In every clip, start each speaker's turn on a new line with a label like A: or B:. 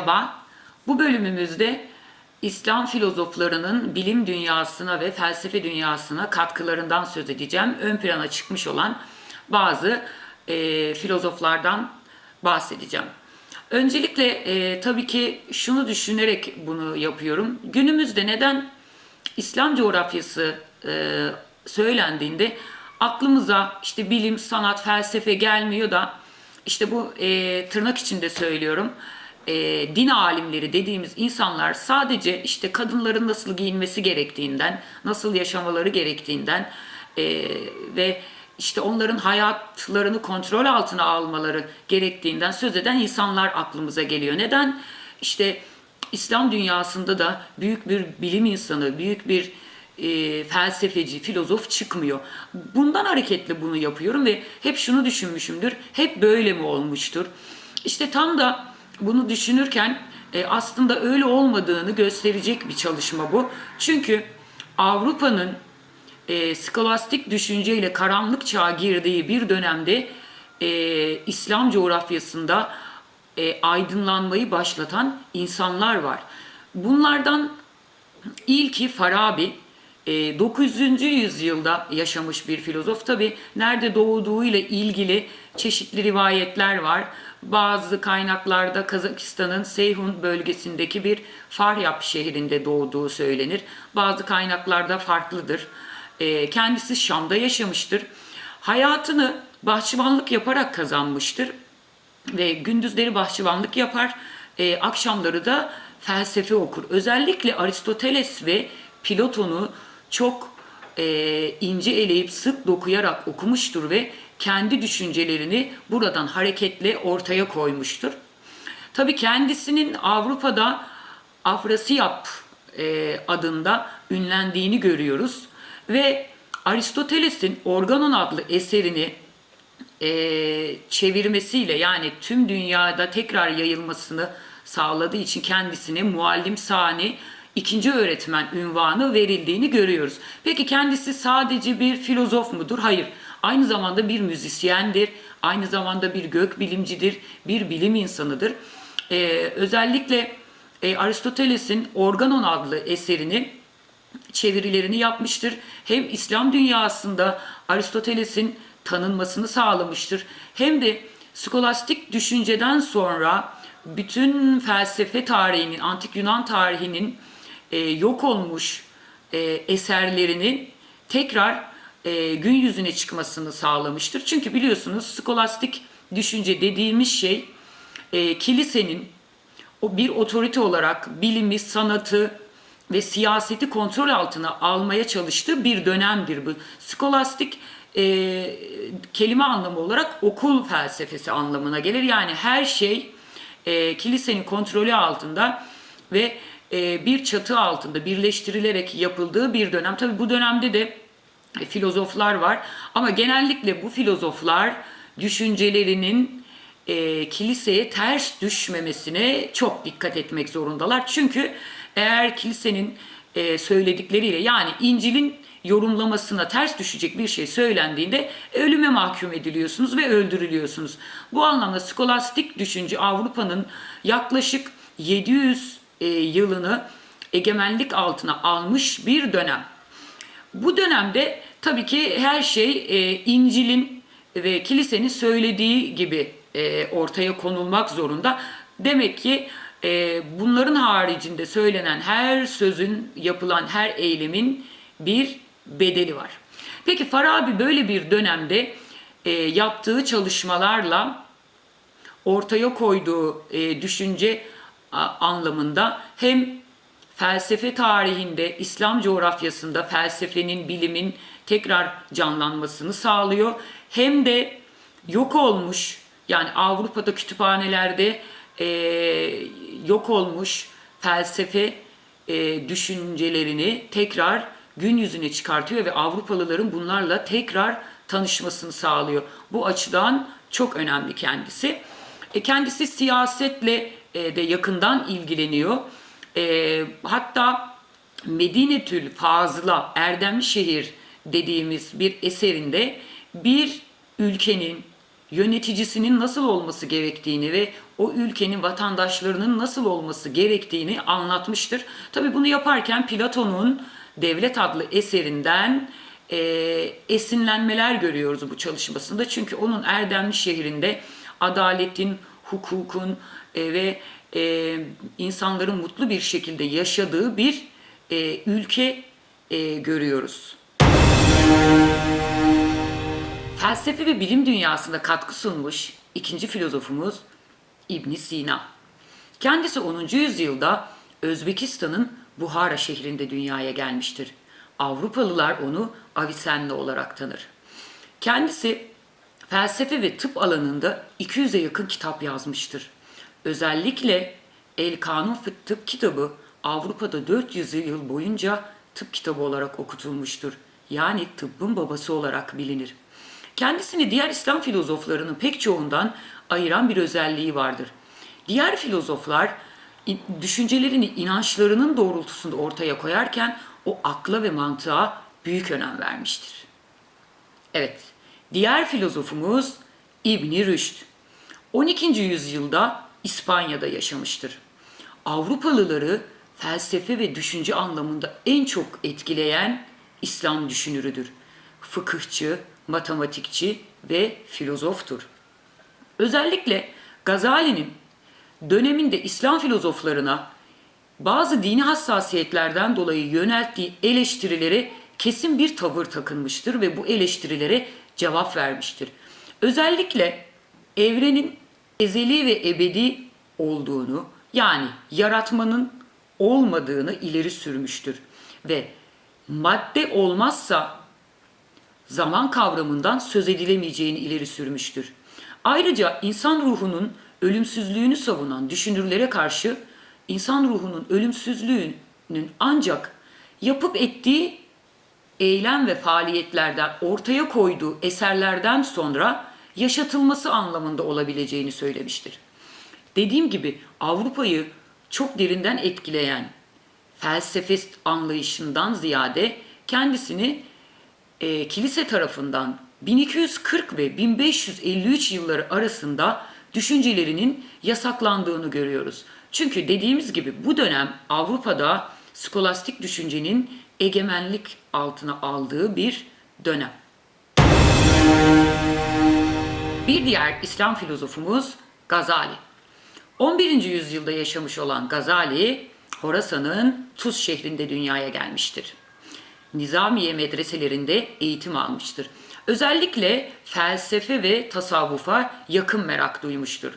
A: Merhaba. Bu bölümümüzde İslam filozoflarının bilim dünyasına ve felsefe dünyasına katkılarından söz edeceğim. Ön plana çıkmış olan bazı e, filozoflardan bahsedeceğim. Öncelikle e, tabii ki şunu düşünerek bunu yapıyorum. Günümüzde neden İslam coğrafyası e, söylendiğinde aklımıza işte bilim, sanat, felsefe gelmiyor da işte bu e, tırnak içinde söylüyorum e, din alimleri dediğimiz insanlar sadece işte kadınların nasıl giyinmesi gerektiğinden, nasıl yaşamaları gerektiğinden e, ve işte onların hayatlarını kontrol altına almaları gerektiğinden söz eden insanlar aklımıza geliyor. Neden? İşte İslam dünyasında da büyük bir bilim insanı, büyük bir e, felsefeci, filozof çıkmıyor. Bundan hareketle bunu yapıyorum ve hep şunu düşünmüşümdür. Hep böyle mi olmuştur? İşte tam da bunu düşünürken e, aslında öyle olmadığını gösterecek bir çalışma bu. Çünkü Avrupa'nın e, skolastik düşünceyle karanlık çağa girdiği bir dönemde e, İslam coğrafyasında e, aydınlanmayı başlatan insanlar var. Bunlardan ilki Farabi, e, 900. yüzyılda yaşamış bir filozof. Tabi nerede doğduğuyla ilgili çeşitli rivayetler var. Bazı kaynaklarda Kazakistan'ın Seyhun bölgesindeki bir Faryab şehrinde doğduğu söylenir. Bazı kaynaklarda farklıdır. E, kendisi Şam'da yaşamıştır. Hayatını bahçıvanlık yaparak kazanmıştır ve gündüzleri bahçıvanlık yapar, e, akşamları da felsefe okur. Özellikle Aristoteles ve Platon'u çok e, ince eleyip sık dokuyarak okumuştur ve kendi düşüncelerini buradan hareketle ortaya koymuştur. Tabii kendisinin Avrupa'da Afrasiyap e, adında ünlendiğini görüyoruz ve Aristoteles'in Organon adlı eserini e, çevirmesiyle yani tüm dünyada tekrar yayılmasını sağladığı için kendisine muallim sani ikinci öğretmen ünvanı verildiğini görüyoruz. Peki kendisi sadece bir filozof mudur? Hayır. Aynı zamanda bir müzisyendir, aynı zamanda bir gök bilimcidir, bir bilim insanıdır. Ee, özellikle e, Aristoteles'in Organon adlı eserini çevirilerini yapmıştır. Hem İslam dünyasında Aristoteles'in tanınmasını sağlamıştır. Hem de skolastik düşünceden sonra bütün felsefe tarihinin, antik Yunan tarihinin e, yok olmuş e, eserlerinin tekrar e, gün yüzüne çıkmasını sağlamıştır. Çünkü biliyorsunuz skolastik düşünce dediğimiz şey e, kilisenin o bir otorite olarak bilimi, sanatı ve siyaseti kontrol altına almaya çalıştığı bir dönemdir bu. Skolastik e, kelime anlamı olarak okul felsefesi anlamına gelir. Yani her şey e, kilisenin kontrolü altında ve e, bir çatı altında birleştirilerek yapıldığı bir dönem. Tabi bu dönemde de filozoflar var ama genellikle bu filozoflar düşüncelerinin e, kiliseye ters düşmemesine çok dikkat etmek zorundalar. Çünkü eğer kilisenin e, söyledikleriyle yani İncil'in yorumlamasına ters düşecek bir şey söylendiğinde ölüme mahkum ediliyorsunuz ve öldürülüyorsunuz. Bu anlamda skolastik düşünce Avrupa'nın yaklaşık 700 e, yılını egemenlik altına almış bir dönem. Bu dönemde tabii ki her şey e, İncil'in ve kilisenin söylediği gibi e, ortaya konulmak zorunda. Demek ki e, bunların haricinde söylenen her sözün, yapılan her eylemin bir bedeli var. Peki Farabi böyle bir dönemde e, yaptığı çalışmalarla ortaya koyduğu e, düşünce anlamında hem felsefe tarihinde, İslam coğrafyasında felsefenin, bilimin tekrar canlanmasını sağlıyor. Hem de yok olmuş yani Avrupa'da kütüphanelerde e, yok olmuş felsefe e, düşüncelerini tekrar gün yüzüne çıkartıyor ve Avrupalıların bunlarla tekrar tanışmasını sağlıyor. Bu açıdan çok önemli kendisi. E, kendisi siyasetle e, de yakından ilgileniyor. E, hatta Medinetül Fazıla Erdemli Şehir dediğimiz bir eserinde bir ülkenin yöneticisinin nasıl olması gerektiğini ve o ülkenin vatandaşlarının nasıl olması gerektiğini anlatmıştır. Tabi bunu yaparken Platon'un Devlet adlı eserinden e, esinlenmeler görüyoruz bu çalışmasında. Çünkü onun Erdemli şehrinde adaletin, hukukun e, ve e, insanların mutlu bir şekilde yaşadığı bir e, ülke e, görüyoruz. Felsefe ve bilim dünyasında katkı sunmuş ikinci filozofumuz İbn Sina. Kendisi 10. yüzyılda Özbekistan'ın Buhara şehrinde dünyaya gelmiştir. Avrupalılar onu Avicenna olarak tanır. Kendisi felsefe ve tıp alanında 200'e yakın kitap yazmıştır. Özellikle El Kanun Tıp kitabı Avrupa'da 400 yıl boyunca tıp kitabı olarak okutulmuştur. Yani tıbbın babası olarak bilinir. Kendisini diğer İslam filozoflarının pek çoğundan ayıran bir özelliği vardır. Diğer filozoflar in- düşüncelerini inançlarının doğrultusunda ortaya koyarken o akla ve mantığa büyük önem vermiştir. Evet, diğer filozofumuz İbn Rüşd. 12. yüzyılda İspanya'da yaşamıştır. Avrupalıları felsefe ve düşünce anlamında en çok etkileyen İslam düşünürüdür. Fıkıhçı, matematikçi ve filozoftur. Özellikle Gazali'nin döneminde İslam filozoflarına bazı dini hassasiyetlerden dolayı yönelttiği eleştirilere kesin bir tavır takınmıştır ve bu eleştirilere cevap vermiştir. Özellikle evrenin ezeli ve ebedi olduğunu yani yaratmanın olmadığını ileri sürmüştür ve madde olmazsa zaman kavramından söz edilemeyeceğini ileri sürmüştür. Ayrıca insan ruhunun ölümsüzlüğünü savunan düşünürlere karşı insan ruhunun ölümsüzlüğünün ancak yapıp ettiği eylem ve faaliyetlerden ortaya koyduğu eserlerden sonra yaşatılması anlamında olabileceğini söylemiştir. Dediğim gibi Avrupa'yı çok derinden etkileyen felsefist anlayışından ziyade kendisini e, kilise tarafından 1240 ve 1553 yılları arasında düşüncelerinin yasaklandığını görüyoruz. Çünkü dediğimiz gibi bu dönem Avrupa'da skolastik düşüncenin egemenlik altına aldığı bir dönem. Bir diğer İslam filozofumuz Gazali. 11. yüzyılda yaşamış olan Gazali, Horasan'ın Tuz şehrinde dünyaya gelmiştir. Nizamiye medreselerinde eğitim almıştır. Özellikle felsefe ve tasavvufa yakın merak duymuştur.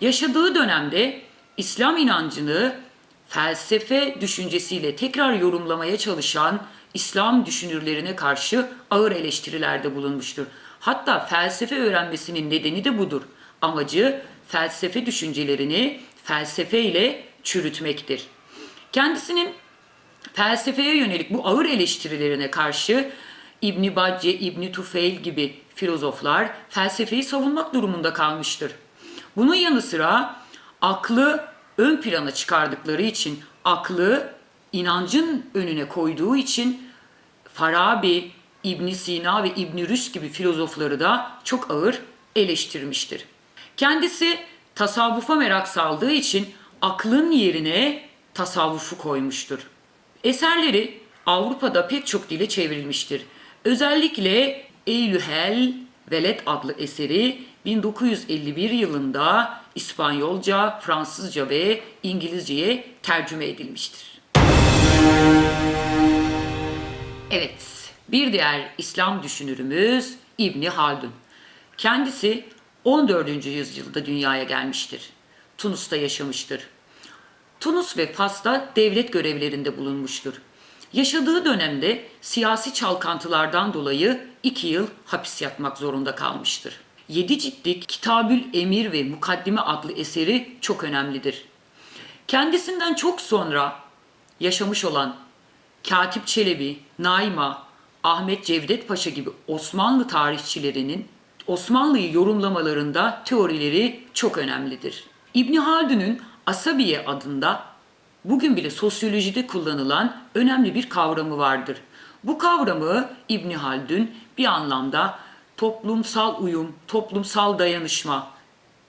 A: Yaşadığı dönemde İslam inancını felsefe düşüncesiyle tekrar yorumlamaya çalışan İslam düşünürlerine karşı ağır eleştirilerde bulunmuştur. Hatta felsefe öğrenmesinin nedeni de budur. Amacı felsefe düşüncelerini felsefeyle çürütmektir. Kendisinin felsefeye yönelik bu ağır eleştirilerine karşı İbn Bacce, İbn Tufeil gibi filozoflar felsefeyi savunmak durumunda kalmıştır. Bunun yanı sıra aklı ön plana çıkardıkları için, aklı inancın önüne koyduğu için Farabi, İbn Sina ve İbn Rüşd gibi filozofları da çok ağır eleştirmiştir. Kendisi tasavvufa merak saldığı için aklın yerine tasavvufu koymuştur. Eserleri Avrupa'da pek çok dile çevrilmiştir. Özellikle Eylühel Veled adlı eseri 1951 yılında İspanyolca, Fransızca ve İngilizceye tercüme edilmiştir. Evet, bir diğer İslam düşünürümüz İbni Haldun. Kendisi 14. yüzyılda dünyaya gelmiştir. Tunus'ta yaşamıştır. Tunus ve Fas'ta devlet görevlerinde bulunmuştur. Yaşadığı dönemde siyasi çalkantılardan dolayı iki yıl hapis yatmak zorunda kalmıştır. Yedi ciltlik Kitabül Emir ve Mukaddime adlı eseri çok önemlidir. Kendisinden çok sonra yaşamış olan Katip Çelebi, Naima, Ahmet Cevdet Paşa gibi Osmanlı tarihçilerinin Osmanlı'yı yorumlamalarında teorileri çok önemlidir. İbn Haldun'un Asabiye adında bugün bile sosyolojide kullanılan önemli bir kavramı vardır. Bu kavramı İbn Haldun bir anlamda toplumsal uyum, toplumsal dayanışma,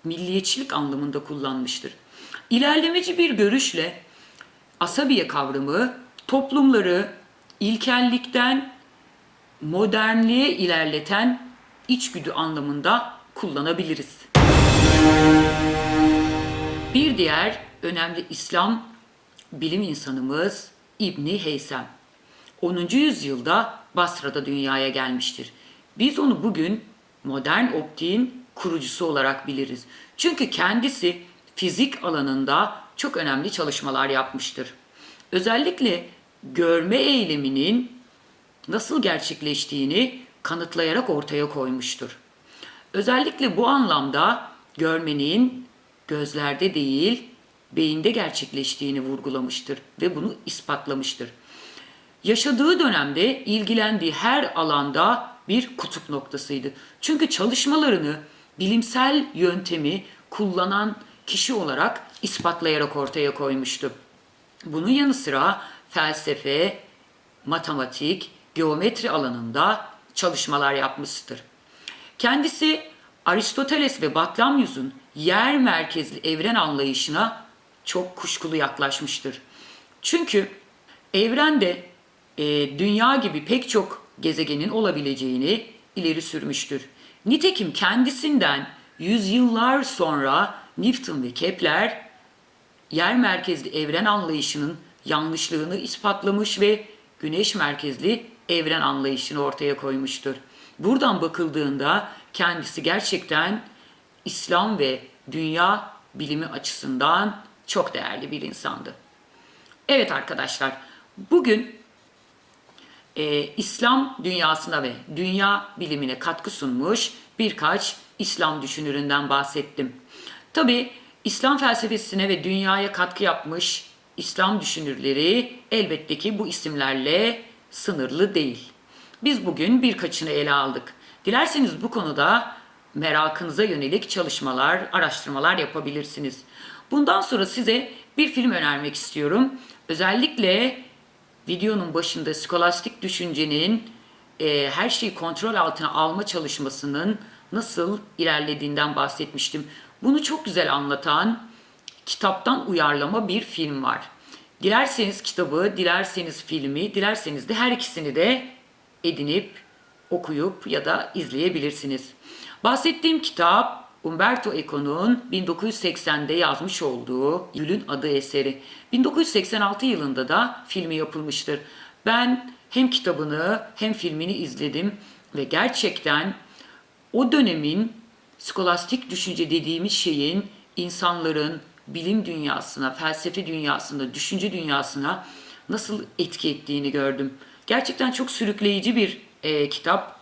A: milliyetçilik anlamında kullanmıştır. İlerlemeci bir görüşle asabiye kavramı toplumları ilkellikten modernliğe ilerleten içgüdü anlamında kullanabiliriz. Bir diğer önemli İslam bilim insanımız İbni Heysem. 10. yüzyılda Basra'da dünyaya gelmiştir. Biz onu bugün modern optiğin kurucusu olarak biliriz. Çünkü kendisi fizik alanında çok önemli çalışmalar yapmıştır. Özellikle görme eyleminin nasıl gerçekleştiğini kanıtlayarak ortaya koymuştur. Özellikle bu anlamda görmenin gözlerde değil, beyinde gerçekleştiğini vurgulamıştır ve bunu ispatlamıştır. Yaşadığı dönemde ilgilendiği her alanda bir kutup noktasıydı. Çünkü çalışmalarını bilimsel yöntemi kullanan kişi olarak ispatlayarak ortaya koymuştu. Bunun yanı sıra felsefe, matematik, geometri alanında çalışmalar yapmıştır. Kendisi Aristoteles ve Batlamyus'un yer merkezli evren anlayışına çok kuşkulu yaklaşmıştır. Çünkü evrende e, dünya gibi pek çok gezegenin olabileceğini ileri sürmüştür. Nitekim kendisinden yüzyıllar sonra Newton ve Kepler yer merkezli evren anlayışının yanlışlığını ispatlamış ve güneş merkezli evren anlayışını ortaya koymuştur. Buradan bakıldığında kendisi gerçekten İslam ve dünya bilimi açısından çok değerli bir insandı. Evet arkadaşlar, bugün e, İslam dünyasına ve dünya bilimine katkı sunmuş birkaç İslam düşünüründen bahsettim. Tabi İslam felsefesine ve dünyaya katkı yapmış İslam düşünürleri elbette ki bu isimlerle sınırlı değil. Biz bugün birkaçını ele aldık. Dilerseniz bu konuda merakınıza yönelik çalışmalar, araştırmalar yapabilirsiniz. Bundan sonra size bir film önermek istiyorum. Özellikle videonun başında skolastik düşüncenin e, her şeyi kontrol altına alma çalışmasının nasıl ilerlediğinden bahsetmiştim. Bunu çok güzel anlatan kitaptan uyarlama bir film var. Dilerseniz kitabı, dilerseniz filmi, dilerseniz de her ikisini de edinip okuyup ya da izleyebilirsiniz. Bahsettiğim kitap Umberto Eco'nun 1980'de yazmış olduğu Gül'ün adı eseri. 1986 yılında da filmi yapılmıştır. Ben hem kitabını hem filmini izledim ve gerçekten o dönemin skolastik düşünce dediğimiz şeyin insanların bilim dünyasına, felsefe dünyasına, düşünce dünyasına nasıl etki ettiğini gördüm. Gerçekten çok sürükleyici bir e, kitap.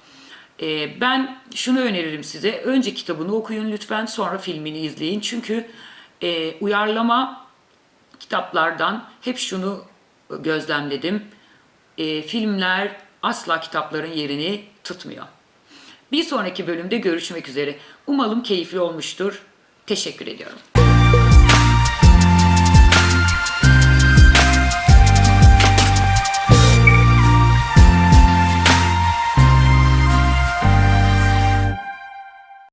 A: E, ben şunu öneririm size. Önce kitabını okuyun lütfen sonra filmini izleyin. Çünkü e, uyarlama kitaplardan hep şunu gözlemledim. E, filmler asla kitapların yerini tutmuyor. Bir sonraki bölümde görüşmek üzere. Umalım keyifli olmuştur. Teşekkür ediyorum.